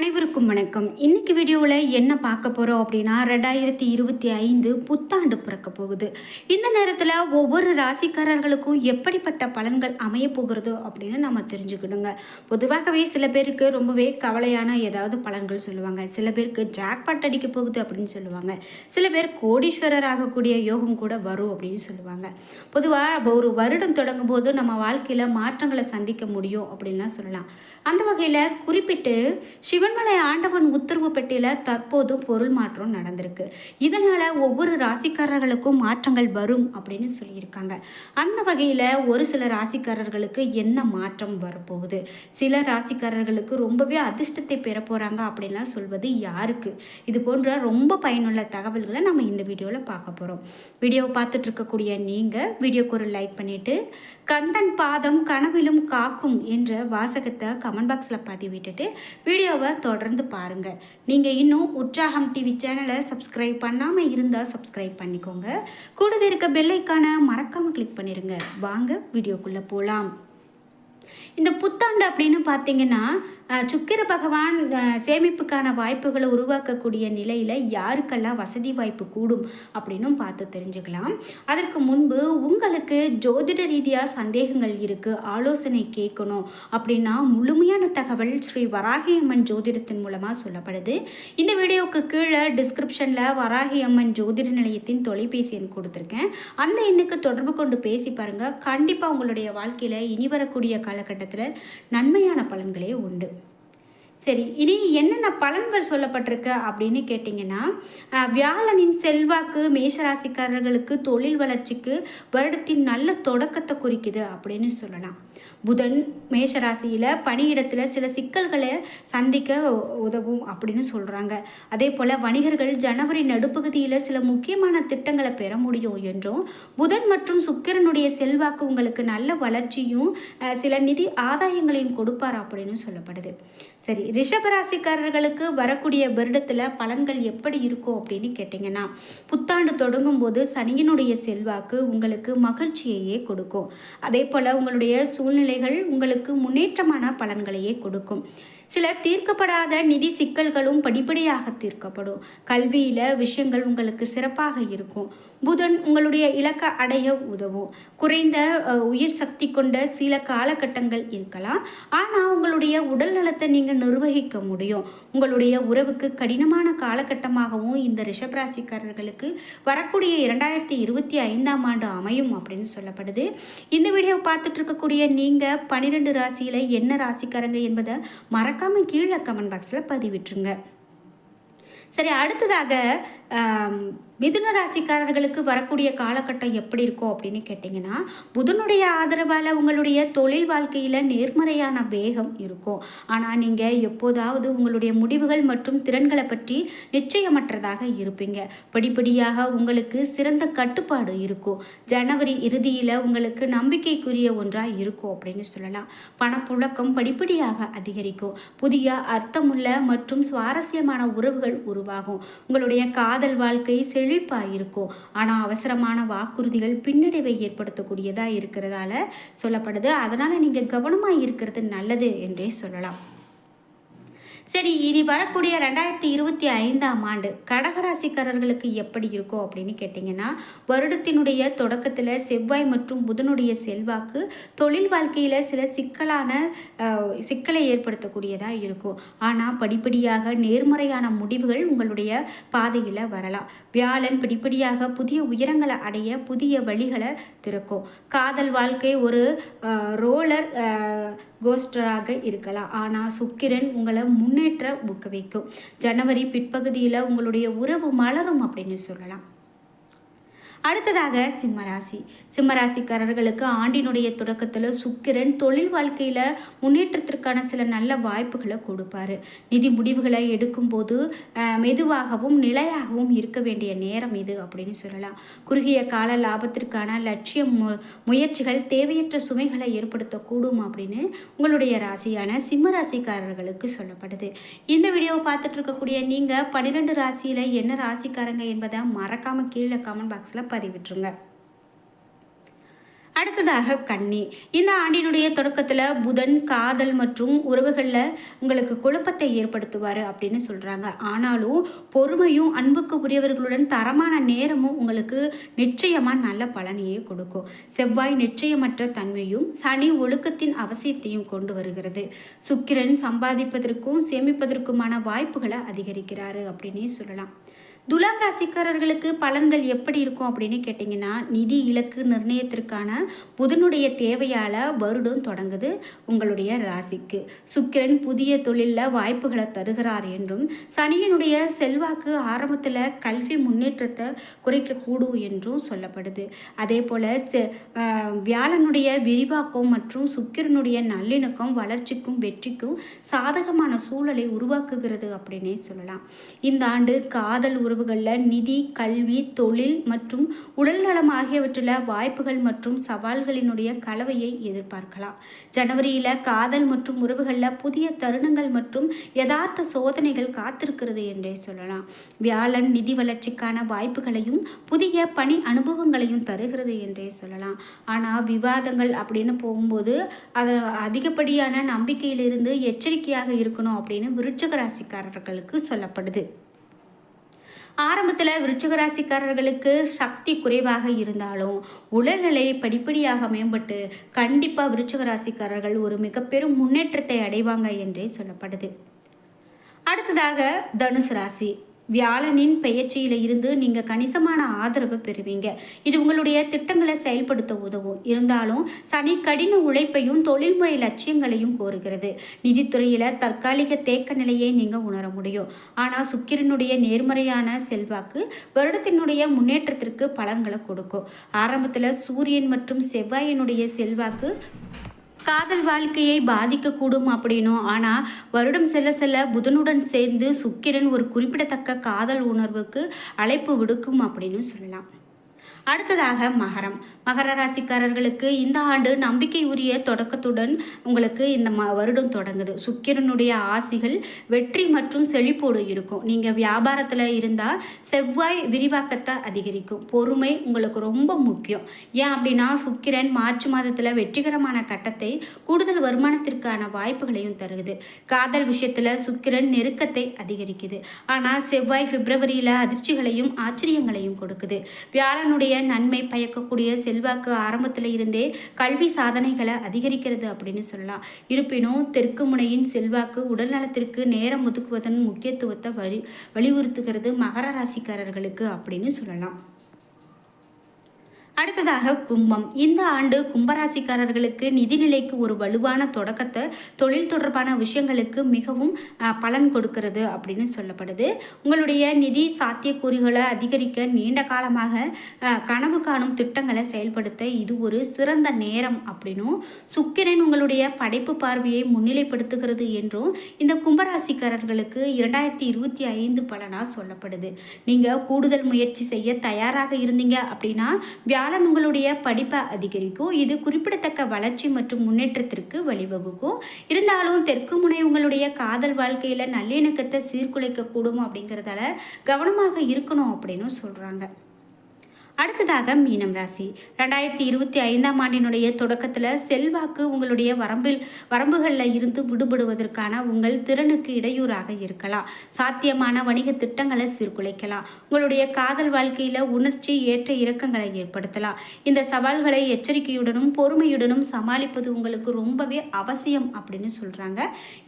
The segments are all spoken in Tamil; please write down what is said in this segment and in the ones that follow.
அனைவருக்கும் வணக்கம். இன்னைக்கு வீடியோவில் என்ன பார்க்க போகிறோம் அப்படின்னா ரெண்டாயிரத்தி இருபத்தி ஐந்து புத்தாண்டு பிறக்க போகுது. இந்த நேரத்தில் ஒவ்வொரு ராசிக்காரர்களுக்கும் எப்படிப்பட்ட பலன்கள் அமைய போகிறதோ அப்படின்னு நம்ம தெரிஞ்சுக்கணுங்க. பொதுவாகவே சில பேருக்கு ரொம்பவே கவலையான ஏதாவது பலன்கள் சொல்லுவாங்க. சில பேருக்கு ஜாக்பாட் அடிக்க போகுது அப்படின்னு சொல்லுவாங்க. சில பேர் கோடீஸ்வரர் ஆகக்கூடிய யோகம் கூட வரும் அப்படின்னு சொல்லுவாங்க. பொதுவாக ஒரு வருடம் தொடங்கும் போது நம்ம வாழ்க்கையில் மாற்றங்களை சந்திக்க முடியும் அப்படின்லாம் சொல்லலாம். அந்த வகையில் குறிப்பிட்டு சிவன் திருமலை ஆண்டவன் உத்தரவு பெட்டியில் தற்போது பொருள் மாற்றம் நடந்திருக்கு. இதனால் ஒவ்வொரு ராசிக்காரர்களுக்கும் மாற்றங்கள் வரும் அப்படின்னு சொல்லியிருக்காங்க. அந்த வகையில் ஒரு சில ராசிக்காரர்களுக்கு என்ன மாற்றம் வரப்போகுது? சில ராசிக்காரர்களுக்கு ரொம்பவே அதிர்ஷ்டத்தை பெற போகிறாங்க அப்படின்லாம் சொல்வது யாருக்கு? இது போன்ற ரொம்ப பயனுள்ள தகவல்களை நம்ம இந்த வீடியோவில் பார்க்க போகிறோம் வீடியோவை பார்த்துட்ருக்கக்கூடிய நீங்கள் வீடியோக்கு ஒரு லைக் பண்ணிவிட்டு கந்தன் பாதம் கனவிலும் காக்கும் என்ற வாசகத்தை கமெண்ட் பாக்ஸில் பதிவிட்டுட்டு வீடியோவை தொடர்ந்து பாருங்கள் நீங்கள் இன்னும் உற்சாகம் டிவி சேனலை சப்ஸ்கிரைப் பண்ணாமல் இருந்தால் சப்ஸ்கிரைப் பண்ணிக்கோங்க. கூடவே இருக்க பெல்லைக்கான மறக்காமல் கிளிக் பண்ணிடுங்க வாங்க வீடியோக்குள்ளே போகலாம் இந்த புத்தாண்டு அப்படின்னு பார்த்தீங்கன்னா சுக்கிர பகவான் சேமிப்புக்கான வாய்ப்புகளை உருவாக்கக்கூடிய நிலையில் யாருக்கெல்லாம் வசதி வாய்ப்பு கூடும் அப்படின்னும் பார்த்து தெரிஞ்சுக்கலாம். அதற்கு முன்பு உங்களுக்கு ஜோதிட ரீதியாக சந்தேகங்கள் இருக்குது ஆலோசனை கேட்கணும் அப்படின்னா முழுமையான தகவல் ஸ்ரீ வராகி அம்மன் ஜோதிடத்தின் மூலமாக சொல்லப்படுது. இந்த வீடியோவுக்கு கீழே டிஸ்கிரிப்ஷனில் வராகி அம்மன் ஜோதிட நிலையத்தின் தொலைபேசி எண் கொடுத்துருக்கேன். அந்த எண்ணுக்கு தொடர்பு கொண்டு பேசி பாருங்கள் கண்டிப்பாக உங்களுடைய வாழ்க்கையில் இனி வரக்கூடிய காலகட்டத்தில் நன்மையான பலன்களே உண்டு. சரி இனி என்னென்ன பலன்கள் சொல்லப்பட்டிருக்கு அப்படின்னு கேட்டிங்கன்னா வியாழனின் செல்வாக்கு மேஷராசிக்காரர்களுக்கு தொழில் வளர்ச்சிக்கு வருடத்தின் நல்ல தொடக்கத்தை குறிக்குது அப்படின்னு சொல்லலாம். புதன் மேஷராசியில் பணியிடத்தில் சில சிக்கல்களை சந்திக்க உதவும் அப்படின்னு சொல்கிறாங்க அதே போல் வணிகர்கள் ஜனவரி நடுப்பகுதியில் சில முக்கியமான திட்டங்களை பெற முடியும் என்றும் புதன் மற்றும் சுக்கிரனுடைய செல்வாக்கு உங்களுக்கு நல்ல வளர்ச்சியும் சில நிதி ஆதாயங்களையும் கொடுப்பார் அப்படின்னு சொல்லப்படுது. சரி ரிஷபராசிக்காரர்களுக்கு வரக்கூடிய வருடத்தில் பலன்கள் எப்படி இருக்கும் அப்படின்னு கேட்டிங்கன்னா புத்தாண்டு தொடங்கும் போது சனியினுடைய செல்வாக்கு உங்களுக்கு மகிழ்ச்சியையே கொடுக்கும். அதே போல் உங்களுடைய சூழ்நிலைகள் உங்களுக்கு முன்னேற்றமான பலன்களையே கொடுக்கும். சில தீர்க்கப்படாத நிதி சிக்கல்களும் படிப்படியாக தீர்க்கப்படும். கல்வியில் விஷயங்கள் உங்களுக்கு சிறப்பாக இருக்கும். புதன் உங்களுடைய இலக்கை அடைய உதவும். குறைந்த உயிர் சக்தி கொண்ட சில காலகட்டங்கள் இருக்கலாம். ஆனால் உங்களுடைய உடல் நலத்தை நீங்கள் நிர்வகிக்க முடியும். உங்களுடைய உறவுக்கு கடினமான காலகட்டமாகவும் இந்த ரிஷபராசிக்காரர்களுக்கு வரக்கூடிய இரண்டாயிரத்தி இருபத்தி ஐந்தாம் ஆண்டு அமையும் அப்படின்னு சொல்லப்படுது. இந்த வீடியோவை பார்த்துட்டு இருக்கக்கூடிய நீங்கள் பன்னிரெண்டு ராசியில் என்ன ராசிக்காரங்க என்பதை மறக்காமல் கீழே கமெண்ட் பாக்ஸில் பதிவிட்டுருங்க சரி அடுத்ததாக மிதுன ராசிக்காரர்களுக்கு வரக்கூடிய காலகட்டம் எப்படி இருக்கும் அப்படின்னு கேட்டிங்கன்னா புதனுடைய ஆதரவால் உங்களுடைய தொழில் வாழ்க்கையில் நேர்மறையான வேகம் இருக்கும். ஆனால் நீங்கள் எப்போதாவது உங்களுடைய முடிவுகள் மற்றும் திறன்களை பற்றி நிச்சயமற்றதாக இருப்பீங்க. படிப்படியாக உங்களுக்கு சிறந்த கட்டுப்பாடு இருக்கும். ஜனவரி இறுதியில் உங்களுக்கு நம்பிக்கைக்குரிய ஒன்றாக இருக்கும் அப்படின்னு சொல்லலாம். பணப்புழக்கம் படிப்படியாக அதிகரிக்கும். புதிய அர்த்தமுள்ள மற்றும் சுவாரஸ்யமான உறவுகள் உருவாகும். உங்களுடைய காதல் வாழ்க்கை செல் செழிப்பாக இருக்கும் ஆனால் அவசரமான வாக்குறுதிகள் பின்னடைவை ஏற்படுத்தக்கூடியதாக இருக்கிறதால சொல்லப்படுது. அதனால் நீங்கள் கவனமாக இருக்கிறது நல்லது என்றே சொல்லலாம். சரி இனி வரக்கூடிய ரெண்டாயிரத்தி இருபத்தி ஐந்தாம் ஆண்டு கடகராசிக்காரர்களுக்கு எப்படி இருக்கும் அப்படின்னு கேட்டிங்கன்னா வருடத்தினுடைய தொடக்கத்தில் செவ்வாய் மற்றும் புதனுடைய செல்வாக்கு தொழில் வாழ்க்கையில் சில சிக்கலான சிக்கலை ஏற்படுத்தக்கூடியதாக இருக்கும். ஆனால் படிப்படியாக நேர்மறையான முடிவுகள் உங்களுடைய பாதையில் வரலாம். வியாழன் படிப்படியாக புதிய உயரங்களை அடைய புதிய வழிகளை திறக்கும். காதல் வாழ்க்கை ஒரு ரோலர் கோஸ்டராக இருக்கலாம். ஆனால் சுக்கிரன் உங்களை முன்னேற்ற ஊக்குவிக்கும். ஜனவரி பிற்பகுதியில் உங்களுடைய உறவு மலரும் அப்படின்னு சொல்லலாம். அடுத்ததாக சிம்மராசி. சிம்மராசிக்காரர்களுக்கு ஆண்டினுடைய தொடக்கத்தில் சுக்கிரன் தொழில் வாழ்க்கையில் முன்னேற்றத்திற்கான சில நல்ல வாய்ப்புகளை கொடுப்பாரு. நிதி முடிவுகளை எடுக்கும்போது மெதுவாகவும் நிலையாகவும் இருக்க வேண்டிய நேரம் இது அப்படின்னு சொல்லலாம். குறுகிய கால லாபத்திற்கான லட்சிய மு முயற்சிகள் தேவையற்ற சுமைகளை ஏற்படுத்தக்கூடும் அப்படின்னு உங்களுடைய ராசியான சிம்ம ராசிக்காரர்களுக்கு சொல்லப்படுது. இந்த வீடியோவை பார்த்துட்டு இருக்கக்கூடிய நீங்கள் பன்னிரெண்டு ராசியில் என்ன ராசிக்காரங்க என்பதை மறக்காமல் கீழே கமெண்ட் பாக்ஸில் பதிவிட்டுருங்க. அடுத்ததாக கன்னி இந்த ஆண்டினுடைய தொடக்கத்தில் புதன் காதல் மற்றும் உறவுகளில் உங்களுக்கு குழப்பத்தை ஏற்படுத்துவார் அப்படின்னு சொல்கிறாங்க ஆனாலும் பொறுமையும் அன்புக்கு உரியவர்களுடன் தரமான நேரமும் உங்களுக்கு நிச்சயமாக நல்ல பலனையே கொடுக்கும். செவ்வாய் நிச்சயமற்ற தன்மையும் சனி ஒழுக்கத்தின் அவசியத்தையும் கொண்டு வருகிறது. சுக்கிரன் சம்பாதிப்பதற்கும் சேமிப்பதற்குமான வாய்ப்புகளை அதிகரிக்கிறாரு அப்படின்னே சொல்லலாம். துலாம் ராசிக்காரர்களுக்கு பலன்கள் எப்படி இருக்கும் அப்படின்னு கேட்டிங்கன்னா நிதி இலக்கு நிர்ணயத்திற்கான புதனுடைய தேவையால் வருடம் தொடங்குது உங்களுடைய ராசிக்கு. சுக்கிரன் புதிய தொழிலில் வாய்ப்புகளை தருகிறார் என்றும் சனியனுடைய செல்வாக்கு ஆரம்பத்தில் கல்வி முன்னேற்றத்தை குறைக்கக்கூடும் என்றும் சொல்லப்படுது. அதே போல் செ வியாழனுடைய விரிவாக்கம் மற்றும் சுக்கிரனுடைய நல்லிணக்கம் வளர்ச்சிக்கும் வெற்றிக்கும் சாதகமான சூழலை உருவாக்குகிறது அப்படின்னே சொல்லலாம். இந்த ஆண்டு காதல் உருவ உறவுகளில் நிதி கல்வி தொழில் மற்றும் உடல்நலம் ஆகியவற்றில் வாய்ப்புகள் மற்றும் சவால்களினுடைய கலவையை எதிர்பார்க்கலாம். ஜனவரியில் காதல் மற்றும் உறவுகளில் புதிய தருணங்கள் மற்றும் யதார்த்த சோதனைகள் காத்திருக்கிறது என்றே சொல்லலாம். வியாழன் நிதி வளர்ச்சிக்கான வாய்ப்புகளையும் புதிய பணி அனுபவங்களையும் தருகிறது என்றே சொல்லலாம். ஆனால் விவாதங்கள் அப்படின்னு போகும்போது அதை அதிகப்படியான நம்பிக்கையிலிருந்து எச்சரிக்கையாக இருக்கணும் அப்படின்னு விருட்சக ராசிக்காரர்களுக்கு சொல்லப்படுது. ஆரம்பத்தில் விருச்சிகராசிக்காரர்களுக்கு சக்தி குறைவாக இருந்தாலும் உடல்நிலை படிப்படியாக மேம்பட்டு கண்டிப்பாக விருச்சிகராசிக்காரர்கள் ஒரு மிக பெரும் முன்னேற்றத்தை அடைவாங்க என்றே சொல்லப்படுது. அடுத்ததாக தனுசு ராசி. வியாழனின் பெயர்ச்சியில் இருந்து நீங்கள் கணிசமான ஆதரவு பெறுவீங்க. இது உங்களுடைய திட்டங்களை செயல்படுத்த உதவும். இருந்தாலும் சனி கடின உழைப்பையும் தொழில்முறை லட்சியங்களையும் கோருகிறது. நிதித்துறையில் தற்காலிக தேக்க நிலையை நீங்கள் உணர முடியும். ஆனால் சுக்கிரனுடைய நேர்மறையான செல்வாக்கு வருடத்தினுடைய முன்னேற்றத்திற்கு பலன்களை கொடுக்கும். ஆரம்பத்தில் சூரியன் மற்றும் செவ்வாயினுடைய செல்வாக்கு காதல் வாழ்க்கையை பாதிக்கக்கூடும் அப்படின்னும் ஆனால் வருடம் செல்ல செல்ல புதனுடன் சேர்ந்து சுக்கிரன் ஒரு குறிப்பிடத்தக்க காதல் உணர்வுக்கு அழைப்பு விடுக்கும் அப்படின்னு சொல்லலாம். அடுத்ததாக மகரம். மகர ராசிக்காரர்களுக்கு இந்த ஆண்டு நம்பிக்கை உரிய தொடக்கத்துடன் உங்களுக்கு இந்த ம வருடம் தொடங்குது. சுக்கிரனுடைய ஆசிகள் வெற்றி மற்றும் செழிப்போடு இருக்கும். நீங்கள் வியாபாரத்தில் இருந்தால் செவ்வாய் விரிவாக்கத்தை அதிகரிக்கும். பொறுமை உங்களுக்கு ரொம்ப முக்கியம். ஏன் அப்படின்னா சுக்கிரன் மார்ச் மாதத்தில் வெற்றிகரமான கட்டத்தை கூடுதல் வருமானத்திற்கான வாய்ப்புகளையும் தருகுது காதல் விஷயத்தில் சுக்கிரன் நெருக்கத்தை அதிகரிக்குது. ஆனால் செவ்வாய் பிப்ரவரியில் அதிர்ச்சிகளையும் ஆச்சரியங்களையும் கொடுக்குது. வியாழனுடைய நன்மை பயக்கக்கூடிய செல்வாக்கு ஆரம்பத்தில் இருந்தே கல்வி சாதனைகளை அதிகரிக்கிறது அப்படின்னு சொல்லலாம். இருப்பினும் தெற்கு முனையின் செல்வாக்கு உடல்நலத்திற்கு நேரம் ஒதுக்குவதன் முக்கியத்துவத்தை வலி வலியுறுத்துகிறது மகர ராசிக்காரர்களுக்கு அப்படின்னு சொல்லலாம். அடுத்ததாக கும்பம். இந்த ஆண்டு கும்பராசிக்காரர்களுக்கு நிதிநிலைக்கு ஒரு வலுவான தொடக்கத்தை தொழில் தொடர்பான விஷயங்களுக்கு மிகவும் பலன் கொடுக்கிறது அப்படின்னு சொல்லப்படுது. உங்களுடைய நிதி சாத்தியக்கூறுகளை அதிகரிக்க நீண்ட காலமாக கனவு காணும் திட்டங்களை செயல்படுத்த இது ஒரு சிறந்த நேரம் அப்படின்னும் சுக்கிரன் உங்களுடைய படைப்பு பார்வையை முன்னிலைப்படுத்துகிறது என்றும் இந்த கும்பராசிக்காரர்களுக்கு இரண்டாயிரத்தி இருபத்தி ஐந்து பலனாக சொல்லப்படுது. நீங்கள் கூடுதல் முயற்சி செய்ய தயாராக இருந்தீங்க அப்படின்னா வியாழன் உங்களுடைய படிப்பை அதிகரிக்கும். இது குறிப்பிடத்தக்க வளர்ச்சி மற்றும் முன்னேற்றத்திற்கு வழிவகுக்கும். இருந்தாலும் தெற்கு முனை உங்களுடைய காதல் வாழ்க்கையில் நல்லிணக்கத்தை சீர்குலைக்கக்கூடும் அப்படிங்கிறதால கவனமாக இருக்கணும் அப்படின்னு சொல்கிறாங்க அடுத்ததாக மீனம் ராசி. ரெண்டாயிரத்தி இருபத்தி ஐந்தாம் ஆண்டினுடைய தொடக்கத்தில் செல்வாக்கு உங்களுடைய வரம்பில் வரம்புகளில் இருந்து விடுபடுவதற்கான உங்கள் திறனுக்கு இடையூறாக இருக்கலாம். சாத்தியமான வணிக திட்டங்களை சீர்குலைக்கலாம். உங்களுடைய காதல் வாழ்க்கையில் உணர்ச்சி ஏற்ற இறக்கங்களை ஏற்படுத்தலாம். இந்த சவால்களை எச்சரிக்கையுடனும் பொறுமையுடனும் சமாளிப்பது உங்களுக்கு ரொம்பவே அவசியம் அப்படின்னு சொல்கிறாங்க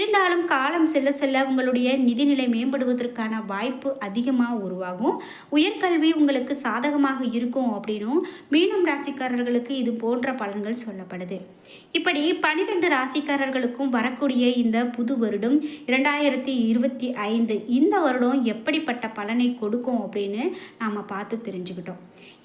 இருந்தாலும் காலம் செல்ல செல்ல உங்களுடைய நிதிநிலை மேம்படுவதற்கான வாய்ப்பு அதிகமாக உருவாகும். உயர்கல்வி உங்களுக்கு சாதகமாக இருக்கும் அப்படின்னும் மீனம் ராசிக்காரர்களுக்கு இது போன்ற பலன்கள் சொல்லப்படுது. இப்படி பனிரெண்டு ராசிக்காரர்களுக்கும் வரக்கூடிய இந்த புது வருடம் இரண்டாயிரத்தி இருபத்தி ஐந்து இந்த வருடம் எப்படிப்பட்ட பலனை கொடுக்கும் அப்படின்னு நாம் பார்த்து தெரிஞ்சுக்கிட்டோம்.